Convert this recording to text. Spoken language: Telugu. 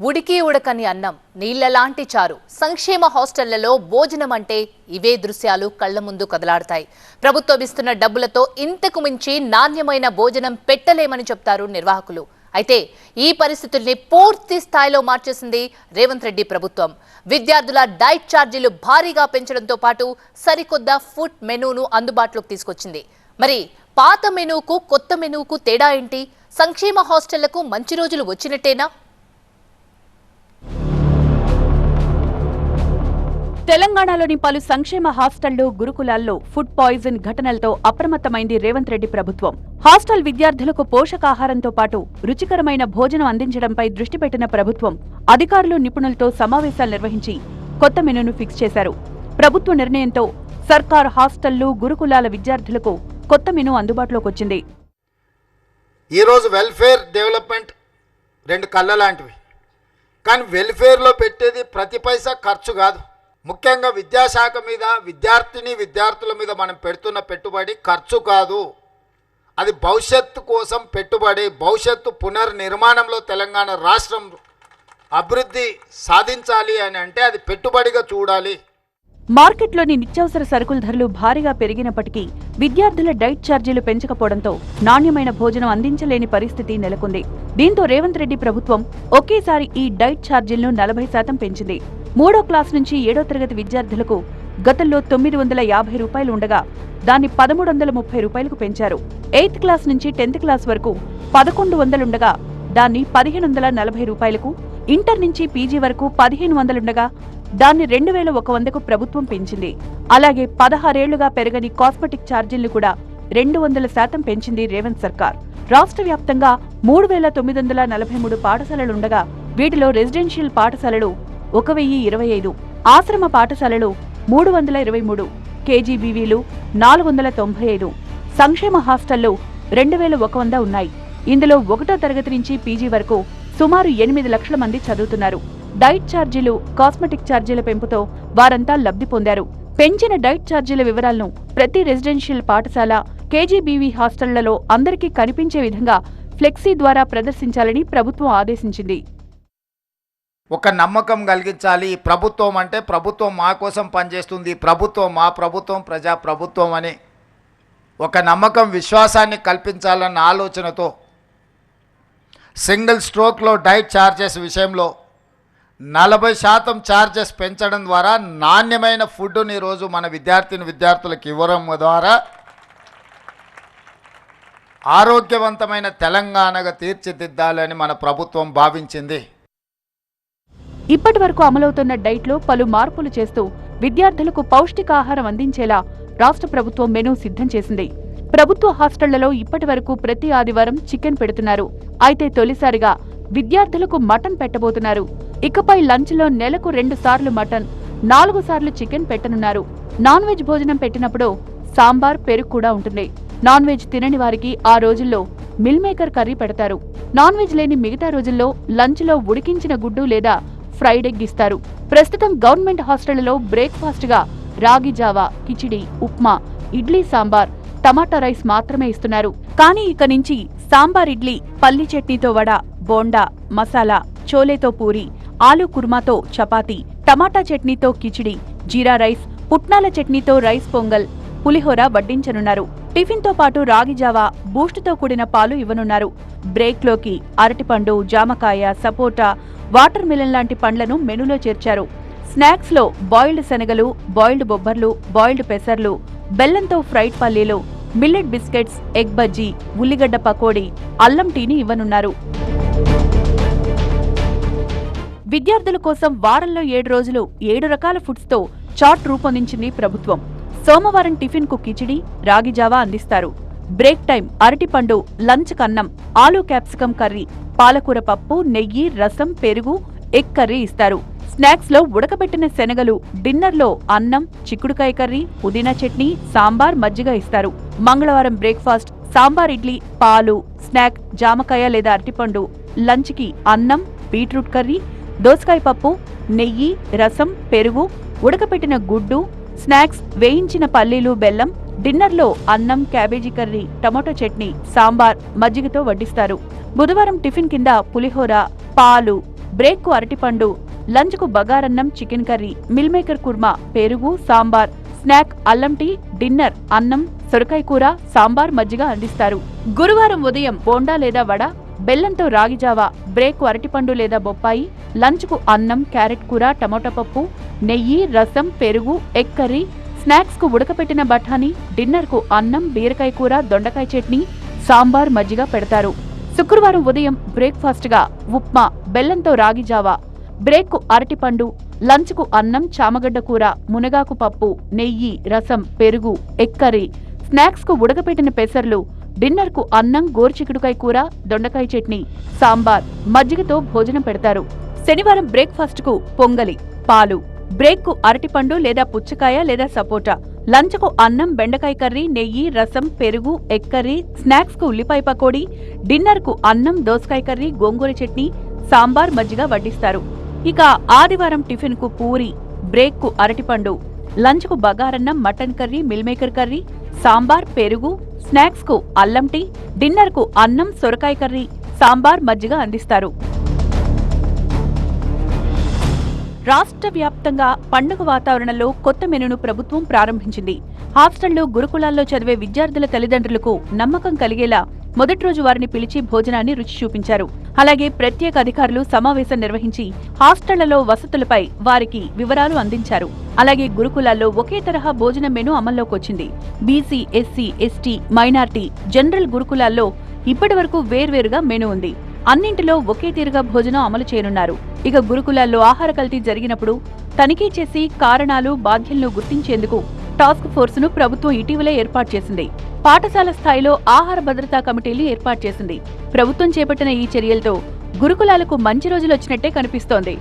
ఉడికి ఉడకని అన్నం నీళ్ళలాంటి చారు. సంక్షేమ హాస్టళ్ళలో భోజనం అంటే ఇవే దృశ్యాలు కళ్ళ ముందు కదలాడతాయి. ప్రభుత్వం ఇస్తున్న డబ్బులతో ఇంతకు మించి నాణ్యమైన భోజనం పెట్టలేమని చెప్తారు నిర్వాహకులు. అయితే ఈ పరిస్థితుల్ని పూర్తి స్థాయిలో మార్చేసింది రేవంత్ రెడ్డి ప్రభుత్వం. విద్యార్థుల డైట్ ఛార్జీలు భారీగా పెంచడంతో పాటు సరికొద్ద ఫుడ్ మెనూను అందుబాటులోకి తీసుకొచ్చింది. మరి పాత మెనూకు కొత్త మెనూకు తేడా ఏంటి? సంక్షేమ హాస్టళ్ళకు మంచి రోజులు వచ్చినట్టేనా? తెలంగాణలోని పలు సంక్షేమ హాస్టళ్ళు గురుకులాల్లో ఫుడ్ పాయిజన్ ఘటనలతో అప్రమత్తమైంది రేవంత్ రెడ్డి ప్రభుత్వం. హాస్టల్ విద్యార్థులకు పోషకాహారంతో పాటు రుచికరమైన భోజనం అందించడంపై దృష్టి పెట్టిన ప్రభుత్వం అధికారులు నిపుణులతో సమావేశాలు నిర్వహించి కొత్త మెనూను ఫిక్స్ చేశారు. ప్రభుత్వ నిర్ణయంతో సర్కార్ హాస్టళ్ళు గురుకులాల విద్యార్థులకు కొత్త మెనూ అందుబాటులోకి వచ్చింది. ఈరోజు వెల్ఫేర్ డెవలప్మెంట్ రెండు కళ్ళ లాంటివి కానీ వెల్ఫేర్లో పెట్టేది ప్రతి పైసా ఖర్చు కాదు. ముఖ్యంగా విద్యాశాఖ మీద విద్యార్థిని విద్యార్థుల మీద మనం పెడుతున్న పెట్టుబడి ఖర్చు కాదు. అది భవిష్యత్తు కోసం పెట్టుబడి భవిష్యత్తు పునర్నిర్మాణంలో తెలంగాణ రాష్ట్రం అభివృద్ధి సాధించాలి అని అంటే అది పెట్టుబడిగా చూడాలి. మార్కెట్లోని నిత్యావసర సరుకుల ధరలు భారీగా పెరిగినప్పటికీ విద్యార్థుల డైట్ ఛార్జీలు పెంచకపోవడంతో నాణ్యమైన భోజనం అందించలేని పరిస్థితి నెలకొంది. దీంతో రేవంత్ రెడ్డి ప్రభుత్వం ఒకేసారి ఈ డైట్ ఛార్జీలను నలభై శాతం పెంచింది. మూడో క్లాస్ నుంచి ఏడో తరగతి విద్యార్థులకు గతంలో తొమ్మిది వందల యాభై రూపాయలు ఉండగా దాన్ని పదమూడు వందల ముప్పై రూపాయలకు పెంచారు. ఎయిత్ క్లాస్ నుంచి టెన్త్ క్లాస్ వరకు పదకొండు వందలుండగా దాన్ని పదిహేను వందల నలభై రూపాయలకు ఇంటర్ నుంచి పీజీ వరకు పదిహేను వందలుండగా దాన్ని రెండు వేల ఒక వందకు ప్రభుత్వం పెంచింది. అలాగే పదహారేళ్ళుగా పెరగని కాస్మెటిక్ ఛార్జీలను కూడా రెండు వందల శాతం పెంచింది రేవంత్ సర్కార్. రాష్ట్ర వ్యాప్తంగా మూడు వేల తొమ్మిది వందల నలభై మూడు పాఠశాలలుండగా వీటిలో రెసిడెన్షియల్ పాఠశాలలు ఒక వెయ్యి ఇరవై ఐదు. ఆశ్రమ పాఠశాలలు మూడు వందల ఇరవై మూడు. కేజీబీవీలు నాలుగు వందల తొంభై ఐదు. సంక్షేమ హాస్టళ్ళు రెండు వేల ఒక వంద ఉన్నాయి. ఇందులో ఒకటో తరగతి నుంచి పీజీ వరకు సుమారు ఎనిమిది లక్షల మంది చదువుతున్నారు. డైట్ ఛార్జీలు కాస్మెటిక్ ఛార్జీల పెంపుతో వారంతా లబ్ధి పొందారు. పెంచిన డైట్ ఛార్జీల వివరాలను ప్రతి రెసిడెన్షియల్ పాఠశాల కేజీబీవీ హాస్టళ్ళలో అందరికీ కనిపించే విధంగా ఫ్లెక్సీ ద్వారా ప్రదర్శించాలని ప్రభుత్వం ఆదేశించింది. ఒక నమ్మకం కలిగించాలి. ప్రభుత్వం అంటే ప్రభుత్వం మా కోసం పనిచేస్తుంది. ప్రభుత్వం మా ప్రభుత్వం ప్రజా ప్రభుత్వం అని. ఒక నమ్మకం విశ్వాసాన్ని కల్పించాలన్న ఆలోచనతో సింగిల్ స్ట్రోక్లో డైట్ ఛార్జెస్ విషయంలో నలభై శాతం ఛార్జెస్ పెంచడం ద్వారా నాణ్యమైన ఫుడ్ని ఈరోజు మన విద్యార్థిని విద్యార్థులకు ఇవ్వడం ద్వారా ఆరోగ్యవంతమైన తెలంగాణగా తీర్చిదిద్దాలని మన ప్రభుత్వం భావించింది. ఇప్పటి వరకు అమలవుతున్న డైట్లో పలు మార్పులు చేస్తూ విద్యార్థులకు పౌష్టికాహారం అందించేలా రాష్ట్ర ప్రభుత్వం మెనూ సిద్ధం చేసింది. ప్రభుత్వ హాస్టళ్ళలో ఇప్పటి వరకు ప్రతి ఆదివారం చికెన్ పెడుతున్నారు. అయితే తొలిసారిగా విద్యార్థులకు మటన్ పెట్టబోతున్నారు. ఇకపై లంచ్లో నెలకు రెండు సార్లు మటన్ నాలుగు సార్లు చికెన్ పెట్టనున్నారు. నాన్ వెజ్ భోజనం పెట్టినప్పుడు సాంబార్ పెరుగు కూడా ఉంటుంది. నాన్ వెజ్ తినని వారికి ఆ రోజుల్లో మిల్ మేకర్ కర్రీ పెడతారు. నాన్ వెజ్ లేని మిగతా రోజుల్లో లంచ్లో ఉడికించిన గుడ్డు లేదా ఫ్రైడ్ ఎగ్ ఇస్తారు. ప్రస్తుతం గవర్నమెంట్ హాస్టళ్ళలో బ్రేక్ఫాస్ట్గా రాగి జావా కిచిడి ఉప్మా ఇడ్లీ సాంబార్ టమాటా రైస్ మాత్రమే ఇస్తున్నారు. కానీ ఇక నుంచి సాంబార్ ఇడ్లీ పల్లి చట్నీతో వడ బోండా మసాలా చోలేతో పూరి ఆలు కుర్మాతో చపాతీ టమాటా చట్నీతో కిచిడి జీరా రైస్ పుట్నాల చట్నీతో రైస్ పొంగల్ పులిహోర వడ్డించనున్నారు. టిఫిన్తో పాటు రాగి జావా బూస్టుతో కూడిన పాలు ఇవ్వనున్నారు. బ్రేక్లోకి అరటిపండు జామకాయ సపోటా వాటర్ మిలన్ లాంటి పండ్లను మెనూలో చేర్చారు. స్నాక్స్లో బాయిల్డ్ శనగలు బాయిల్డ్ బొబ్బర్లు బాయిల్డ్ పెసర్లు బెల్లంతో ఫ్రైడ్ పల్లీలు మిల్లెట్ బిస్కెట్స్ ఎగ్ బజ్జీ ఉల్లిగడ్డ పకోడీ అల్లం టీని ఇవ్వనున్నారు. విద్యార్థుల కోసం వారంలో ఏడు రోజులు ఏడు రకాల ఫుడ్స్తో చార్ట్ రూపొందించింది ప్రభుత్వం. సోమవారం టిఫిన్కు కిచిడి రాగి జావా అందిస్తారు. బ్రేక్ టైం అరటిపండు లంచ్ కన్నం ఆలూ క్యాప్సికం కర్రీ పాలకూర పప్పు నెయ్యి రసం పెరుగు ఎగ్ కర్రీ ఇస్తారు. స్నాక్స్లో ఉడకబెట్టిన శనగలు డిన్నర్లో అన్నం చిక్కుడుకాయ కర్రీ పుదీనా చట్నీ సాంబార్ మజ్జిగ ఇస్తారు. మంగళవారం బ్రేక్ఫాస్ట్ సాంబార్ ఇడ్లీ పాలు స్నాక్ జామకాయ లేదా అరటిపండు లంచ్కి అన్నం బీట్రూట్ కర్రీ దోసకాయ పప్పు నెయ్యి రసం పెరుగు ఉడకపెట్టిన గుడ్డు స్నాక్స్ వేయించిన పల్లీలు బెల్లం డిన్నర్లో అన్నం cabbage curry tomato chutney sambar మజ్జిగతో వడ్డిస్తారు. బుధవారం టిఫిన్ కింద పులిహోర పాలు బ్రేక్కు అరటిపండు లంచ్కు బగారన్నం chicken curry meal maker kurma పెరుగు సాంబార్ స్నాక్ అల్లం టీ డిన్నర్ అన్నం సొరకాయ కూర సాంబార్ మజ్జిగ అందిస్తారు. గురువారం ఉదయం బోండా లేదా వడ బెల్లంతో రాగిజావా బ్రేక్ అరటిపండు లేదా బొప్పాయి లంచ్కు అన్నం క్యారెట్ కూర టమోటా పప్పు నెయ్యి రసం పెరుగు ఎగ్ కర్రీ స్నాక్స్కు ఉడకపెట్టిన బఠానీ డిన్నర్కు అన్నం బీరకాయ కూర దొండకాయ చట్నీ సాంబార్ మజ్జిగ పెడతారు. శుక్రవారం ఉదయం బ్రేక్ఫాస్ట్గా ఉప్మా బెల్లంతో రాగి జావా బ్రేక్కు అరటిపండు లంచ్కు అన్నం చామగడ్డ కూర మునగాకు పప్పు నెయ్యి రసం పెరుగు ఎగ్ కర్రీ స్నాక్స్కు ఉడకపెట్టిన పెసర్లు డిన్నర్కు అన్నం గోరుచిక్కుడుకాయ కూర దొండకాయ చట్నీ సాంబార్ మజ్జిగతో భోజనం పెడతారు. శనివారం బ్రేక్ఫాస్ట్కు పొంగలి పాలు. బ్రేక్కు అరటిపండు లేదా పుచ్చకాయ లేదా సపోటా. లంచ్కు అన్నం బెండకాయ కర్రీ నెయ్యి రసం పెరుగు ఎగ్ కర్రీ ఉల్లిపాయ పకోడీ డిన్నర్కు అన్నం దోసకాయ కర్రీ గోంగూర చట్నీ సాంబార్ మజ్జిగ వడ్డిస్తారు. ఇక ఆదివారం టిఫిన్కు పూరి బ్రేక్కు అరటిపండు. లంచ్కు బగారన్నం mutton curry meal maker curry sambar పెరుగు స్నాక్స్కు అల్లం టీ డిన్నర్కు అన్నం సొరకాయ కర్రీ సాంబార్ మజ్జిగ అందిస్తారు. రాష్ట్ర వ్యాప్తంగా పండుగ వాతావరణంలో కొత్త మెనూను ప్రభుత్వం ప్రారంభించింది. హాస్టల్లో గురుకులాల్లో చదివే విద్యార్థుల తల్లిదండ్రులకు నమ్మకం కలిగేలా మొదటి రోజు వారిని పిలిచి భోజనాన్ని రుచి చూపించారు. అలాగే ప్రత్యేక అధికారులు సమావేశం నిర్వహించి హాస్టళ్ళలో వసతులపై వారికి వివరాలు అందించారు. అలాగే గురుకులాల్లో ఒకే తరహా భోజన menu అమల్లోకొచ్చింది BC SC ST minority general గురుకులాల్లో ఇప్పటి వరకు వేర్వేరుగా మెను ఉంది. అన్నింటిలో ఒకే తీరుగా భోజనం అమలు చేయనున్నారు. ఇక గురుకులాల్లో ఆహార కల్తీ జరిగినప్పుడు తనిఖీ చేసి కారణాలు బాధ్యులను గుర్తించేందుకు టాస్క్ ఫోర్స్ను ప్రభుత్వం ఇటీవలే ఏర్పాటు చేసింది. పాఠశాల స్థాయిలో ఆహార భద్రతా కమిటీలు ఏర్పాటు చేసింది. ప్రభుత్వం చేపట్టిన ఈ చర్యలతో గురుకులాలకు మంచి రోజులు వచ్చినట్టే కనిపిస్తోంది.